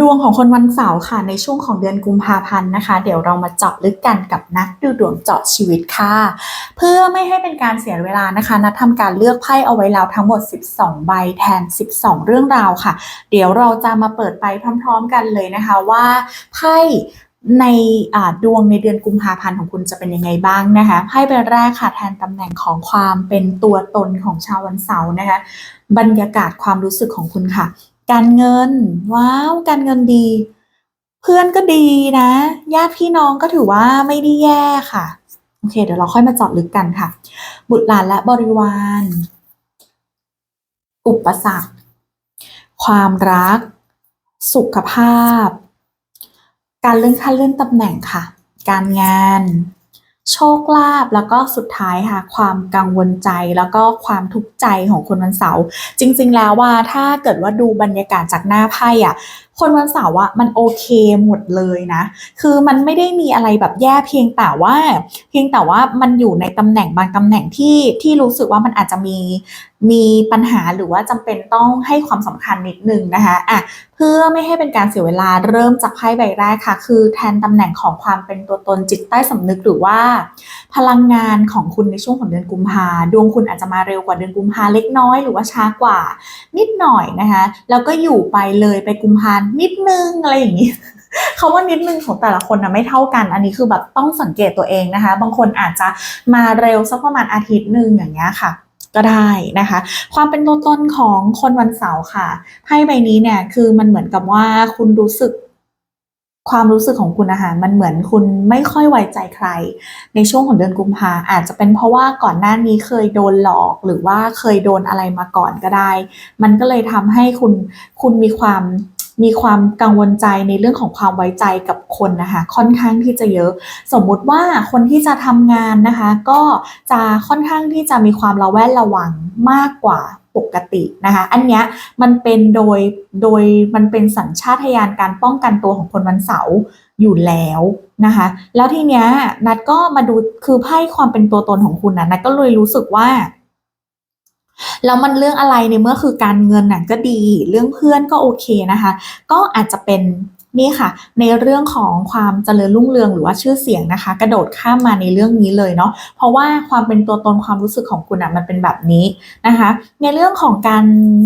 ดวงของคนวันเสาร์ค่ะในช่วงของเดือนกุมภาพันธ์นะคะ เดี๋ยวเรามาเจาะลึกกันกับนักดูดวงเจาะชีวิตค่ะ เพื่อไม่ให้เป็นการเสียเวลานะคะ นัดทำการเลือกไพ่เอาไว้แล้วทั้งหมด 12 ใบแทน 12 เรื่องราวค่ะ เดี๋ยวเราจะมาเปิดไปพร้อม ๆ กันเลยนะคะว่าไพ่ในดวงในเดือนกุมภาพันธ์ของคุณจะเป็นยังไงบ้างนะคะไพ่ใบแรกค่ะแทนตำแหน่งของความเป็นตัวตนของชาววันเสาร์นะคะ บรรยากาศความรู้สึกของคุณค่ะ การเงิน ว้าวการเงินดี เพื่อนก็ดีนะญาติพี่น้องก็ถือว่าไม่ได้แย่ค่ะ โอเค เดี๋ยวเราค่อยมาเจาะลึกกันค่ะ บุตรหลานและบริวาร อุปสรรค ความรัก สุขภาพ การเลื่อนขั้นเลื่อนตำแหน่งค่ะ การงาน โชคลาภแล้วก็สุดท้ายค่ะความกังวลใจแล้วก็ความทุกข์ใจของคนวันเสาร์จริง ๆ แล้วว่าถ้าเกิดว่าดูบรรยากาศจากหน้าไพ่อะ คนวันเสาร์อะมันโอเคหมดเลยนะ คือมันไม่ได้มีอะไรแบบแย่เพียงแต่ว่า เพียงแต่ว่ามันอยู่ในตำแหน่งบางตำแหน่งที่ที่รู้สึกว่ามันอาจจะมีมีปัญหาหรือว่าจำเป็นต้องให้ความสำคัญนิดนึงนะคะอะเพื่อไม่ให้เป็นการเสียเวลาเริ่มจากไพ่ใบแรกค่ะ คือแทนตำแหน่งของความเป็นตัวตนจิตใต้สำนึกหรือว่า พลังงานของคุณในช่วงของเดือนกุมภาดวงคุณอาจจะมาเร็วกว่าเดือนกุมภาเล็กน้อยหรือว่าช้ากว่า นิดหน่อยนะคะแล้วก็อยู่ไปเลยไปกุมภานิดนึงอะไรอย่างนี้เขาว่านิดนึงของแต่ละคนนะไม่เท่ากัน อันนี้คือแบบต้องสังเกตตัวเองนะคะ บางคนอาจจะมาเร็วสักประมาณอาทิตย์หนึ่งอย่างเงี้ยค่ะก็ได้นะคะ ความเป็นตัวตนของคนวันเสาร์ค่ะไพ่ใบนี้เนี่ยคือมันเหมือนกับว่าคุณรู้สึกความรู้สึกของคุณนะคะมันเหมือนคุณไม่ค่อยไว้ใจใคร ในช่วงของเดือนกุมภาอาจจะเป็นเพราะว่าก่อนหน้านี้เคยโดนหลอกหรือว่าเคยโดนอะไรมาก่อนก็ได้ มันก็เลยทำให้คุณคุณมีความ มีความกังวลใจในเรื่องของความไว้ใจกับคนนะคะค่อนข้างที่จะเยอะ สมมุติว่าคนที่จะทำงานนะคะ ก็จะค่อนข้างที่จะมีความระแวดระวังมากกว่าปกตินะคะ อันเนี้ยมันเป็นโดยโดยมันเป็นสัญชาตญาณการป้องกันตัวของคนวันเสาร์อยู่แล้วนะคะ แล้วทีเนี้ยนัดก็มาดูคือไพ่ความเป็นตัวตนของคุณนะนัดก็เลยรู้สึกว่า แล้วมันเรื่องอะไรในเมื่อคือการเงินน่ะก็ดี เรื่องเพื่อนก็โอเคนะคะ ก็อาจจะเป็นนี่ค่ะ ในเรื่องของความเจริญรุ่งเรืองหรือว่าชื่อเสียงนะคะ กระโดดข้ามมาในเรื่องนี้เลยเนาะเพราะว่าความเป็นตัวตนความรู้สึกของคุณอะมันเป็นแบบนี้นะคะ ในเรื่องของการ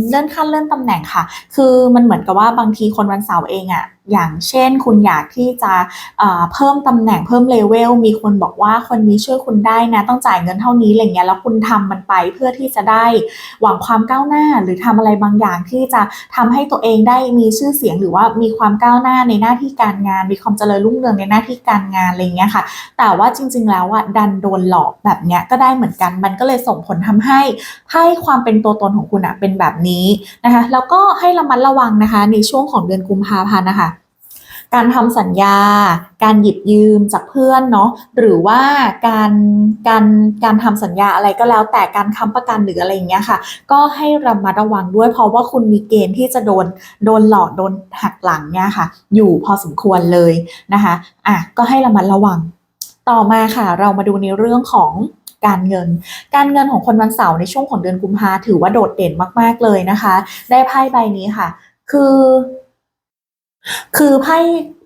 เลื่อนขั้นเลื่อนตำแหน่งค่ะ คือมันเหมือนกับว่าบางทีคนวันเสาร์เองอะอย่างเช่นคุณอยากที่จะเอ่อเพิ่มตำแหน่งเพิ่มเลเวลมีคนบอกว่าคนนี้ช่วยคุณได้นะต้องจ่ายเงินเท่านี้อะไรเงี้ยแล้วคุณทำมันไปเพื่อที่จะได้หวังความก้าวหน้า หรือทำอะไรบางอย่างที่จะทำให้ตัวเองได้มีชื่อเสียงหรือว่ามีความก้าวหน้าในหน้าที่การงาน มีความเจริญรุ่งเรืองในหน้าที่การงานอะไรเงี้ยค่ะ แต่ว่าจริง ๆ แล้วอะดันโดนหลอกแบบเนี้ยก็ได้เหมือนกันมันก็เลยส่งผลทำให้ให้ความเป็นตัวตนของคุณอะเป็นแบบนี้นะคะ แล้วก็ให้ระมัดระวังนะคะในช่วงของเดือนกุมภาพันธ์นะคะ การทำสัญญา การหยิบยืมจากเพื่อนเนาะหรือว่าการการการทำสัญญาอะไรก็แล้วแต่การค้ำประกันหรืออะไรอย่างเงี้ยค่ะ ก็ให้ระมัดระวังด้วยเพราะว่าคุณมีเกณฑ์ที่จะโดนโดนหลอกโดนหักหลังเนี่ยค่ะ อยู่พอสมควรเลยนะคะอะก็ให้ระมัดระวัง ต่อมาค่ะ เรามาดูในเรื่องของการเงิน การเงินของคนวันเสาร์ในช่วงของเดือนกุมภาถือว่าโดดเด่นมาก ๆ เลยนะคะ ได้ไพ่ใบนี้ค่ะ คือ คือไพ่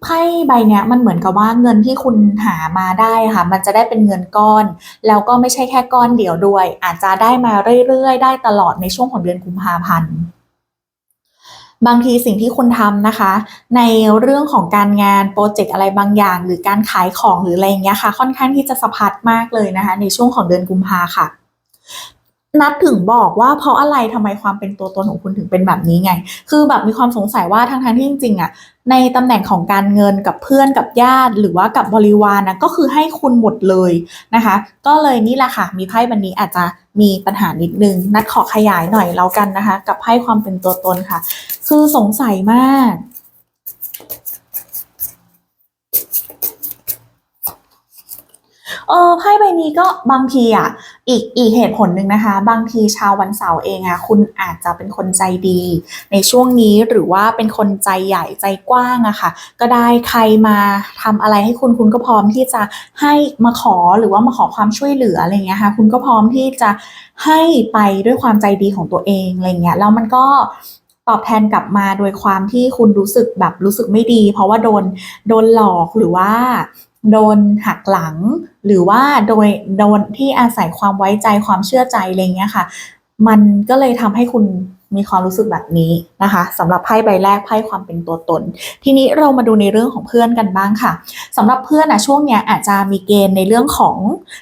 ไพ่ใบเนี้ยมันเหมือนกับว่าเงินที่คุณหามาได้ค่ะ มันจะได้เป็นเงินก้อน แล้วก็ไม่ใช่แค่ก้อนเดียวด้วย อาจจะได้มาเรื่อยๆ ได้ตลอดในช่วงของเดือนกุมภาพันธ์บางทีสิ่งที่คุณทำนะคะ ในเรื่องของการงานโปรเจกต์อะไรบางอย่าง หรือการขายของหรืออะไรอย่างเงี้ยค่ะ ค่อนข้างที่จะสะพัดมากเลยนะคะ ในช่วงของเดือนกุมภาค่ะ นัดถึงบอกว่าเพราะอะไรทำไมความเป็นตัวตนของคุณถึงเป็นแบบนี้ไง คือแบบมีความสงสัยว่าทั้งทที่จริงๆอะในตำแหน่งของการเงินกับเพื่อนกับญาติ หรือว่ากับบริวารนะก็คือให้คุณหมดเลยนะคะ ก็เลยนี่แหละค่ะ มีไพ่ใบนนี้อาจจะมีปัญหานิดนึง นัดขอขยายหน่อยแล้วกันนะคะ กับไพ่ความเป็นตัวตนค่ะ คือสงสัยมากเออไพ่ใบนี้ก็บางทีอะ อีกอีกเหตุผลหนึ่งนะคะ บางทีชาววันเสาร์เองอะคุณอาจจะเป็นคนใจดี ในช่วงนี้หรือว่าเป็นคนใจใหญ่ใจกว้างอะค่ะ ก็ได้ใครมาทำอะไรให้คุณคุณก็พร้อมที่จะให้มาขอหรือว่ามาขอความช่วยเหลืออะไรเงี้ยค่ะคุณก็พร้อมที่จะให้ไปด้วยความใจดีของตัวเองอะไรเงี้ยแล้วมันก็ตอบแทนกลับมาโดยความที่คุณรู้สึกแบบรู้สึกไม่ดี เพราะว่าโดนโดนหลอกหรือว่า โดนหักหลัง หรือว่าโดยโดนที่อาศัยความไว้ใจความเชื่อใจอะไรเงี้ยค่ะ มันก็เลยทำให้คุณมีความรู้สึกแบบนี้นะคะสำหรับไพ่ใบแรกไพ่ความเป็นตัวตน ทีนี้เรามาดูในเรื่องของเพื่อนกันบ้างค่ะสำหรับเพื่อนนะช่วงเนี้ยอาจจะมีเกณฑ์ในเรื่องของ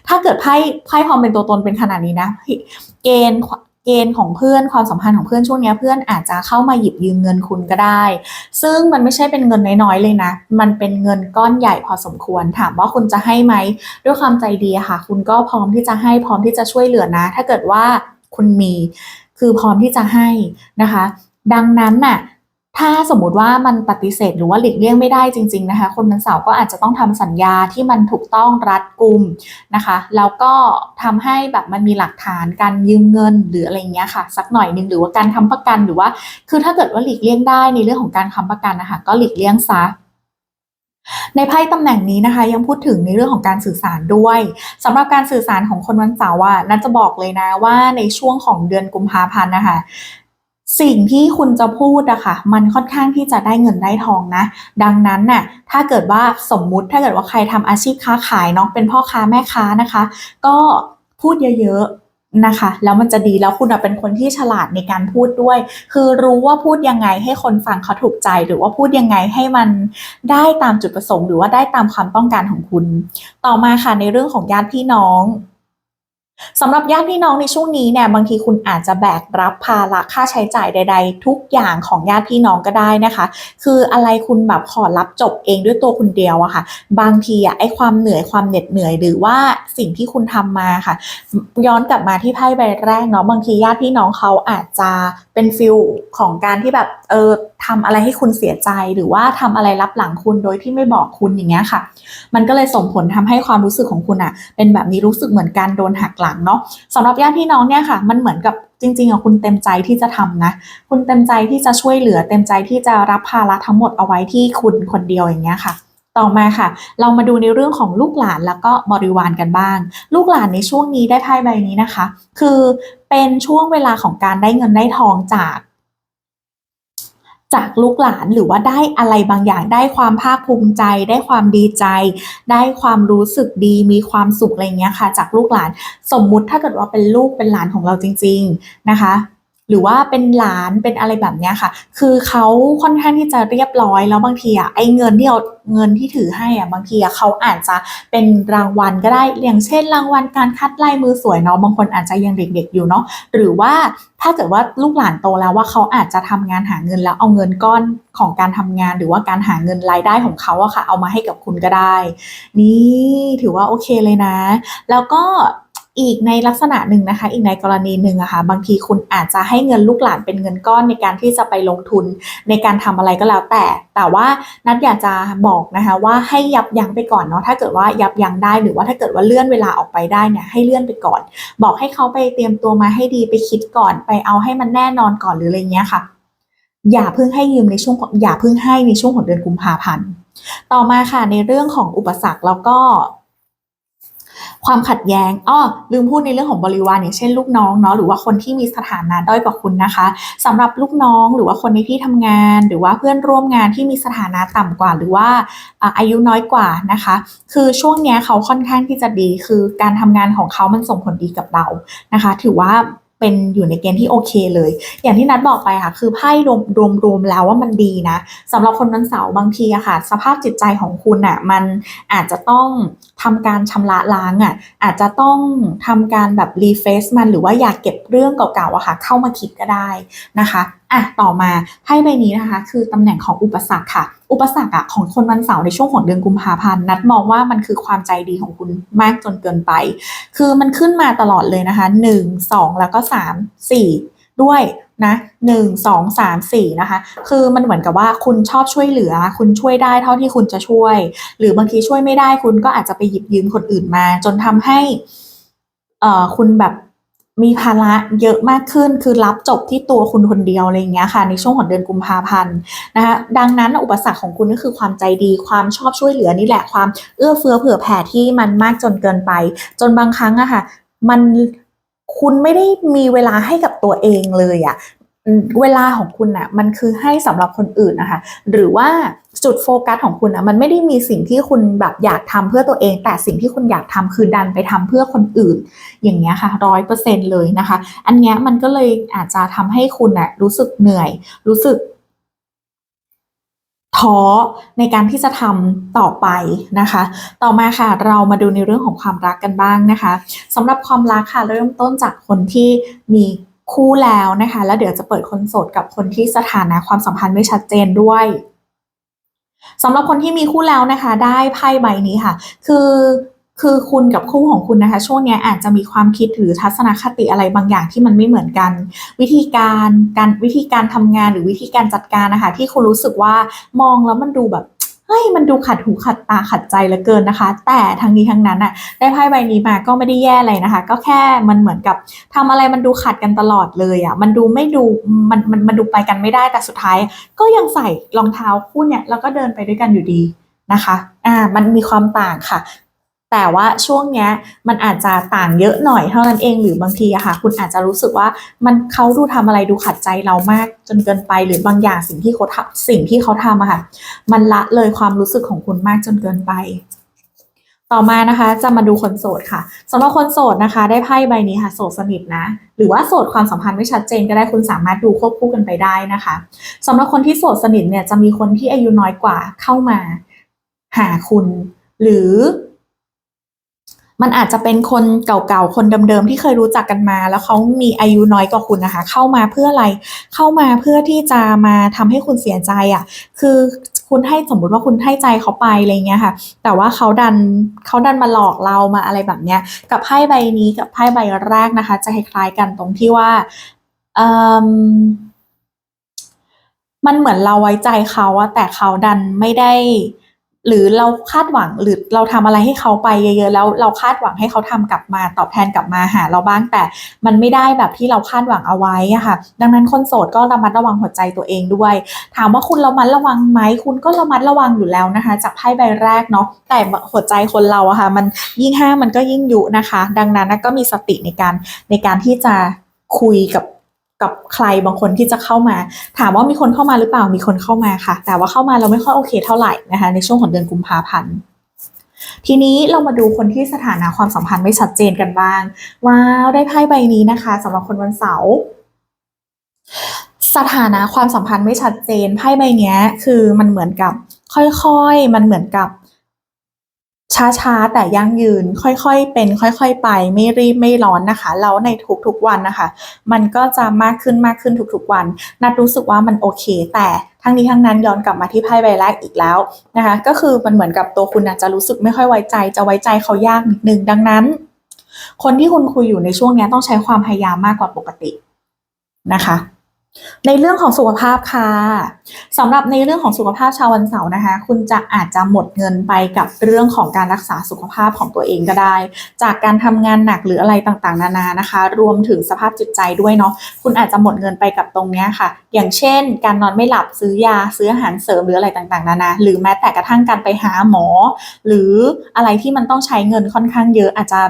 ถ้าเกิดไพ่ไพ่ความเป็นตัวตนเป็นขนาดนี้นะเกณฑ์ เกณฑ์ของเพื่อนความสัมพันธ์ของเพื่อนช่วงนี้เพื่อนอาจจะเข้ามาหยิบยืมเงินคุณก็ได้ ซึ่งมันไม่ใช่เป็นเงินน้อยๆเลยนะ มันเป็นเงินก้อนใหญ่พอสมควร ถามว่าคุณจะให้ไหมด้วยความใจดีค่ะ คุณก็พร้อมที่จะให้พร้อมที่จะช่วยเหลือนะ ถ้าเกิดว่าคุณมีคือพร้อมที่จะให้นะคะ ดังนั้นน่ะ ถ้าสมมติว่ามันปฏิเสธหรือว่าหลีกเลี่ยงไม่ได้จริง ๆนะคะ คนวันเสาร์ก็อาจจะต้องทำสัญญาที่มันถูกต้องรัดกุมนะคะแล้วก็ทำให้แบบมันมีหลักฐานการยืมเงินหรืออะไรเงี้ยค่ะสักหน่อยนึงหรือว่าการค้ำประกันหรือว่า คือถ้าเกิดว่าหลีกเลี่ยงได้ในเรื่องของการค้ำประกันนะคะก็หลีกเลี่ยงซะในไพ่ตำแหน่งนี้นะคะยังพูดถึงในเรื่องของการสื่อสารด้วยสำหรับการสื่อสารของคนวันเสาร์อะน่าจะบอกเลยนะว่าในช่วงของเดือนกุมภาพันธ์นะคะ สิ่งที่คุณจะพูดอะค่ะมันค่อนข้างที่จะได้เงินได้ทองนะ ดังนั้นน่ะถ้าเกิดว่าสมมุติถ้าเกิดว่าใครทำอาชีพค้าขายเนาะเป็นพ่อค้าแม่ค้านะคะ ก็พูดเยอะๆนะคะแล้วมันจะดีแล้วคุณอะเป็นคนที่ฉลาดในการพูดด้วย คือรู้ว่าพูดยังไงให้คนฟังเขาถูกใจ หรือว่าพูดยังไงให้มันได้ตามจุดประสงค์ หรือว่าได้ตามความต้องการของคุณ ต่อมาค่ะในเรื่องของญาติพี่น้อง สำหรับญาติพี่น้องในช่วงนี้เนี่ยบางทีคุณอาจจะแบกรับภาระค่าใช้จ่ายใด ๆ ทุกอย่างของญาติพี่น้องก็ได้นะคะ คืออะไรคุณแบบขอรับจบเองด้วยตัวคุณเดียวอะค่ะ บางทีอะไอความเหนื่อยความเหน็ดเหนื่อยหรือว่าสิ่งที่คุณทำมาค่ะ ย้อนกลับมาที่ไพ่ใบแรกเนาะบางทีญาติพี่น้องเขาอาจจะเป็นฟิลของการที่แบบเออทำอะไรให้คุณเสียใจหรือว่าทำอะไรรับหลังคุณโดยที่ไม่บอกคุณอย่างเงี้ยค่ะ มันก็เลยส่งผลทำให้ความรู้สึกของคุณอะเป็นแบบนี้รู้สึกเหมือนการโดนหักหลังเนาะสำหรับญาติพี่น้องเนี่ยค่ะ มันเหมือนกับจริงๆอะคุณเต็มใจที่จะทำนะ คุณเต็มใจที่จะช่วยเหลือ เต็มใจที่จะรับภาระทั้งหมดเอาไว้ที่คุณคนเดียวอย่างเงี้ยค่ะต่อมาค่ะ เรามาดูในเรื่องของลูกหลานแล้วก็บริวารกันบ้าง ลูกหลานในช่วงนี้ได้ไพ่ใบนี้นะคะ คือเป็นช่วงเวลาของการได้เงินได้ทองจาก จากลูกหลานหรือว่าได้อะไรบางอย่างได้ความภาคภูมิใจ ได้ความดีใจ ได้ความรู้สึกดีมีความสุขอะไรเงี้ยค่ะ จากลูกหลานสมมุติถ้าเกิดว่าเป็นลูกเป็นหลานของเราจริง ๆนะคะ หรือว่าเป็นหลานเป็นอะไรแบบเนี้ยค่ะ คือเขาค่อนข้างที่จะเรียบร้อยแล้วบางทีอะไอ้เงินที่เอาเงินที่ถือให้อะบางทีอะเขาอาจจะเป็นรางวัลก็ได้อย่างเช่น รางวัลการคัดลายมือสวยเนาะบางคนอาจจะยังเด็ก ๆ อยู่เนาะหรือว่าถ้าเกิดว่าลูกหลานโตแล้วว่าเขาอาจจะทำงานหาเงินแล้วเอาเงินก้อนของการทำงาน หรือว่าการหาเงินรายได้ของเขาอะค่ะ เอามาให้กับคุณก็ได้ นี่ถือว่าโอเคเลยนะ แล้วก็ อีกในลักษณะหนึ่งนะคะ อีกในกรณีหนึ่งอะคะ่ะบางทีคุณอาจจะให้เงินลูกหลานเป็นเงินก้อนในการที่จะไปลงทุนในการทำอะไรก็แล้วแต่ แต่ว่านัดอยากจะบอกนะคะว่าให้ยับยั้งไปก่อนเนาะถ้าเกิดว่ายับยั้งได้หรือว่าถ้าเกิดว่าเลื่อนเวลาออกไปได้เนี่ยให้เลื่อนไปก่อน บอกให้เขาไปเตรียมตัวมาให้ดีไปคิดก่อนไปเอาให้มันแน่นอนก่อนหรืออะไรเงี้ยค่ะ อย่าเพิ่งให้ยืมในช่วงอย่าเพิ่งให้ในช่วงของเดือนกุมภาพันธ์ต่อมาค่ะในเรื่องของอุปสรรคแล้วก็ ความขัดแย้งอ้อลืมพูดในเรื่องของบริวารอย่างเช่นลูกน้องเนาะหรือว่าคนที่มีสถานะด้อยกว่าคุณนะคะสำหรับลูกน้องหรือว่าคนในที่ทำงาน หรือว่าเพื่อนร่วมงานที่มีสถานะต่ำกว่า หรือว่าอายุน้อยกว่านะคะ คือช่วงนี้เขาค่อนข้างที่จะดีคือการทำงานของเขามันส่งผลดีกับเรานะคะ ถือว่า เป็นอยู่ในเกณฑ์ที่โอเคเลย อย่างที่นัดบอกไปค่ะ คือไพ่รวมรวมรวมแล้วว่ามันดีนะสำหรับคนวันเสาร์บางทีอะค่ะ สภาพจิตใจของคุณอะมันอาจจะต้องทำการชำระล้างอะอาจจะต้องทำการแบบรีเฟซมันหรือว่าอยากเก็บเรื่องเก่าๆอะค่ะ เข้ามาคิดก็ได้นะคะ อะต่อมาไพ่ใบนี้นะคะ คือตำแหน่งของอุปสรรคค่ะ อุปสรรคอะของคนวันเสาร์ในช่วงของเดือนกุมภาพันธ์นัดมองว่ามันคือความใจดีของคุณมากจนเกินไป คือมันขึ้นมาตลอดเลยนะคะหนึ่งสองแล้วก็สามสี่ด้วยนะหนึ่งสองสามสี่นะคะ คือมันเหมือนกับว่าคุณชอบช่วยเหลือ คุณช่วยได้เท่าที่คุณจะช่วย หรือบางทีช่วยไม่ได้คุณก็อาจจะไปหยิบยืมคนอื่นมา จนทำให้เอ่อคุณแบบ มีภาระเยอะมากขึ้นคือรับจบที่ตัวคุณคนเดียวอะไรอย่างเงี้ยค่ะ ในช่วงของเดือนกุมภาพันธ์นะคะดังนั้นอุปสรรคของคุณก็คือความใจดีความชอบช่วยเหลือนี่แหละความเอื้อเฟื้อเผื่อแผ่ที่มันมากจนเกินไป จนบางครั้งอะค่ะ มันคุณไม่ได้มีเวลาให้กับตัวเองเลยอะ เวลาของคุณน่ะมันคือให้สำหรับคนอื่นนะคะ หรือว่าจุดโฟกัสของคุณนะมันไม่ได้มีสิ่งที่คุณแบบอยากทำเพื่อตัวเอง แต่สิ่งที่คุณอยากทำคือดันไปทำเพื่อคนอื่น อย่างเงี้ยค่ะร้อยเปอร์เซ็นเลยนะคะ อันเนี้ยมันก็เลยอาจจะทำให้คุณน่ะรู้สึกเหนื่อย รู้สึกท้อในการที่จะทำต่อไปนะคะ ต่อมาค่ะเรามาดูในเรื่องของความรักกันบ้างนะคะสำหรับความรักค่ะเริ่มต้นจากคนที่มี คู่แล้วนะคะ แล้วเดี๋ยวจะเปิดคนโสดกับคนที่สถานะความสัมพันธ์ไม่ชัดเจนด้วยสำหรับคนที่มีคู่แล้วนะคะ ได้ไพ่ใบนี้ค่ะ คือคือคุณกับคู่ของคุณนะคะ ช่วงนี้อาจจะมีความคิดหรือทัศนคติอะไรบางอย่างที่มันไม่เหมือนกัน วิธีการการวิธีการทำงานหรือวิธีการจัดการนะคะที่คุณรู้สึกว่ามองแล้วมันดูแบบ ฮ้ยมันดูขัดหูขัดตาขัดใจเหลือเกินนะคะ แต่ทั้งนี้ทั้งนั้นอะได้ไพ่ใบนี้มาก็ไม่ได้แย่อะไรนะคะ ก็แค่มันเหมือนกับทำอะไรมันดูขัดกันตลอดเลยอะมันดูไม่ดูมันมันมันดูไปกันไม่ได้แต่สุดท้าย ก็ยังใส่รองเท้าคู่เนี่ยแล้วก็เดินไปด้วยกันอยู่ดีนะคะ อ่า มันมีความต่างค่ะ แต่ว่าช่วงเนี้ยมันอาจจะต่างเยอะหน่อยเท่านั้นเองหรือบางทีอะค่ะคุณอาจจะรู้สึกว่ามันเขาดูทำอะไรดูขัดใจเรามากจนเกินไป หรือบางอย่างสิ่งที่เขาทำสิ่งที่เขาทำอะค่ะมันละเลยความรู้สึกของคุณมากจนเกินไป ต่อมานะคะจะมาดูคนโสดค่ะสำหรับคนโสดนะคะ ได้ไพ่ใบนี้ค่ะโสดสนิทนะหรือว่าโสดความสัมพันธ์ไม่ชัดเจนก็ได้คุณสามารถดูควบคู่กันไปได้นะคะสำหรับคนที่โสดสนิทเนี่ยจะมีคนที่อายุน้อยกว่าเข้ามา หาคุณ หรือ มันอาจจะเป็นคนเก่าๆ คนเดิมๆ ที่เคยรู้จักกันมา แล้วเขามีอายุน้อยกว่าคุณนะคะ เข้ามาเพื่ออะไร เข้ามาเพื่อที่จะมาทำให้คุณเสียใจอะ่ะ คือคุณให้สมมุติว่าคุณให้ใจเขาไปอะไรเงี้ยค่ะ แต่ว่าเขาดันเขาดันมาหลอกเรามาอะไรแบบเนี้ย กับไพ่ใบนี้กับไพ่ใบแรกนะคะ จะคล้ายๆกันตรงที่ว่าเอิ่มมันเหมือนเราไว้ใจเขาอะแต่เขาดันไม่ได้ หรือเราคาดหวังหรือเราทำอะไรให้เขาไปเยอะๆแล้วเราคาดหวังให้เขาทำกลับมาตอบแทนกลับมาหาเราบ้างแต่มันไม่ได้แบบที่เราคาดหวังเอาไว้อะค่ะ ดังนั้นคนโสดก็ระมัดระวังหัวใจตัวเองด้วย ถามว่าคุณระมัดระวังไหมคุณก็ระมัดระวังอยู่แล้วนะคะ จากไพ่ใบแรกเนาะแต่หัวใจคนเราอะค่ะ มันยิ่งห้ามมันก็ยิ่งยุนะคะ ดังนั้นก็มีสติในการในการที่จะคุยกับ กับใครบางคนที่จะเข้ามา ถามว่ามีคนเข้ามาหรือเปล่ามีคนเข้ามาค่ะ แต่ว่าเข้ามาเราไม่ค่อยโอเคเท่าไหร่นะคะ ในช่วงของเดือนกุมภาพันธ์ทีนี้เรามาดูคนที่สถานะความสัมพันธ์ไม่ชัดเจนกันบ้างว้าวได้ไพ่ใบนี้นะคะสำหรับคนวันเสาร์สถานะความสัมพันธ์ไม่ชัดเจนไพ่ใบนี้คือมันเหมือนกับ ค่อยๆ มันเหมือนกับ ช้าๆ แต่ยั่งยืนค่อยๆเป็น ค่อยๆ ไปไม่รีบไม่ร้อนนะคะ แล้วในทุกๆวันนะคะ มันก็จะมากขึ้นมากขึ้นทุกๆวัน นัดรู้สึกว่ามันโอเค แต่ทั้งนี้ทั้งนั้นย้อนกลับมาที่ไพ่ใบแรกอีกแล้วนะคะ ก็คือมันเหมือนกับตัวคุณอาจจะรู้สึกไม่ค่อยไว้ใจ จะไว้ใจเขายากนิดนึงดังนั้น คนที่คุณคุยอยู่ในช่วงนี้ต้องใช้ความพยายามมากกว่าปกตินะคะ ในเรื่องของสุขภาพค่ะสำหรับในเรื่องของสุขภาพชาววันเสาร์นะคะ คุณจะอาจจะหมดเงินไปกับเรื่องของการรักษาสุขภาพของตัวเองก็ได้ จากการทำงานหนักหรืออะไรต่างๆ นานานะคะ รวมถึงสภาพจิตใจด้วยเนาะคุณอาจจะหมดเงินไปกับตรงเนี้ยค่ะ อย่างเช่น การนอนไม่หลับซื้อยาซื้ออาหารเสริมหรืออะไรต่างๆ นานา หรือแม้แต่กระทั่งการไปหาหมอ หรืออะไรที่มันต้องใช้เงินค่อนข้างเยอะอาจจะ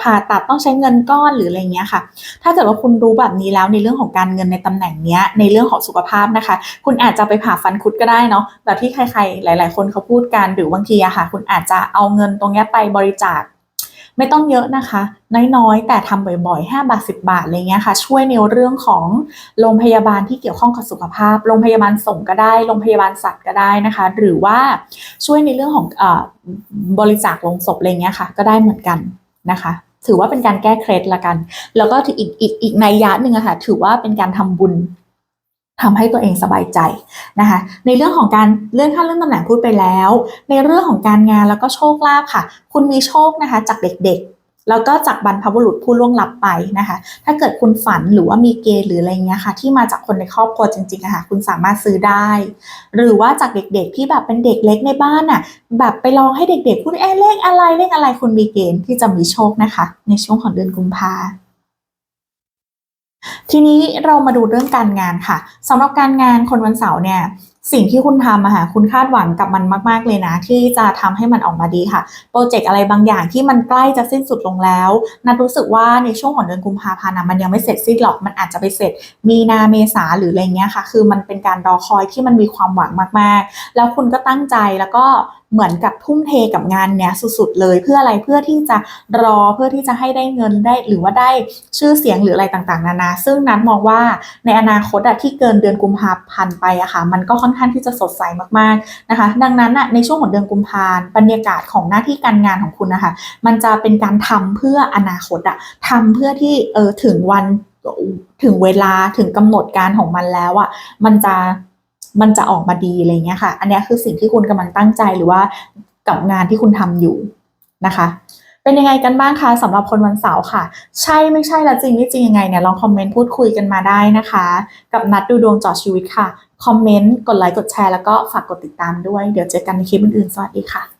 ผ่าตัดต้องใช้เงินก้อนหรืออะไรเงี้ยค่ะ ถ้าเกิดว่าคุณรู้แบบนี้แล้วในเรื่องของการเงินในตำแหน่งเนี้ยในเรื่องของสุขภาพนะคะ คุณอาจจะไปผ่าฟันคุดก็ได้เนาะแบบที่ใครๆ หลาย ๆ คนเขาพูดกันหรือบางทีอะค่ะ คุณอาจจะเอาเงินตรงเนี้ยไปบริจาคไม่ต้องเยอะนะคะ น้อยๆ แต่ทำบ่อยๆ 5 บาท 10 บาทอะไรเงี้ยค่ะ ช่วยในเรื่องของโรงพยาบาลที่เกี่ยวข้องกับสุขภาพ โรงพยาบาลส่งก็ได้ โรงพยาบาลสัตว์ก็ได้นะคะ หรือว่าช่วยในเรื่องของอบริจาคลงศพอะไรเงี้ยค่ะ ก็ได้เหมือนกัน นะคะ ถือว่าเป็นการแก้เคล็ดละกัน แล้วก็ถืออีกอีกอีกในยะหนึ่งอะค่ะ ถือว่าเป็นการทำบุญทำให้ตัวเองสบายใจนะคะ ในเรื่องของการเลื่อนขั้นเลื่อนตำแหน่งพูดไปแล้ว ในเรื่องของการงานแล้วก็โชคลาภค่ะ คุณมีโชคนะคะ จากเด็กๆ แล้วก็จากบรรพบุรุษผู้ล่วงลับไปนะคะ ถ้าเกิดคุณฝันหรือว่ามีเกณฑ์หรืออะไรเงี้ยค่ะ ที่มาจากคนในครอบครัวจริงๆอะค่ะ คุณสามารถซื้อได้ หรือว่าจากเด็กๆที่แบบเป็นเด็กเล็กในบ้านน่ะแบบไปลองให้เด็กๆพูดเอเลขอะไรเลขอะไรคุณมีเกณฑ์ที่จะมีโชคนะคะ ในช่วงของเดือนกุมภาทีนี้เรามาดูเรื่องการงานค่ะสำหรับการงานคนวันเสาร์เนี่ย สิ่งที่คุณทำอะค่ะคุณคาดหวังกับมันมาก ๆ เลยนะ ที่จะทำให้มันออกมาดีค่ะโปรเจกต์อะไรบางอย่างที่มันใกล้จะสิ้นสุดลงแล้ว นัดรู้สึกว่าในช่วงของเดือนกุมภาพันธ์อะมันยังไม่เสร็จสิ้นหรอกมันอาจจะไปเสร็จ มีนาเมษาหรืออะไรเงี้ยค่ะ คือมันเป็นการรอคอยที่มันมีความหวังมาก ๆ แล้วคุณก็ตั้งใจแล้วก็ เหมือนกับทุ่มเทกับงานเนี้ยสุดๆ เลยเพื่ออะไรเพื่อที่จะรอเพื่อที่จะให้ได้เงินได้ หรือว่าได้ชื่อเสียงหรืออะไรต่างๆ นานา ซึ่งนัดมองว่าในอนาคตอะที่เกินเดือนกุมภาพันธ์ไปอะค่ะมันก็ค่อนข้างที่จะสดใสมากๆนะคะ ดังนั้นอะในช่วงของเดือนกุมภาพันธ์บรรยากาศของหน้าที่การงานของคุณนะคะมันจะเป็นการทำเพื่ออนาคตอะทำเพื่อที่เออถึงวันถึงเวลาถึงกำหนดการของมันแล้วอะมันจะ มันจะออกมาดีอะไรเงี้ยค่ะ อันนี้คือสิ่งที่คุณกำลังตั้งใจหรือว่ากับงานที่คุณทำอยู่นะคะ เป็นยังไงกันบ้างคะสำหรับคนวันเสาร์ค่ะ ใช่ไม่ใช่ละจริงไม่จริงยังไงเนี่ยลองคอมเมนต์พูดคุยกันมาได้นะคะ กับนัดดูดวงจอชีวิตค่ะคอมเมนต์กดไลค์กดแชร์แล้วก็ฝากกดติดตามด้วยเดี๋ยวเจอกันในคลิปอื่นๆสวัสดีค่ะ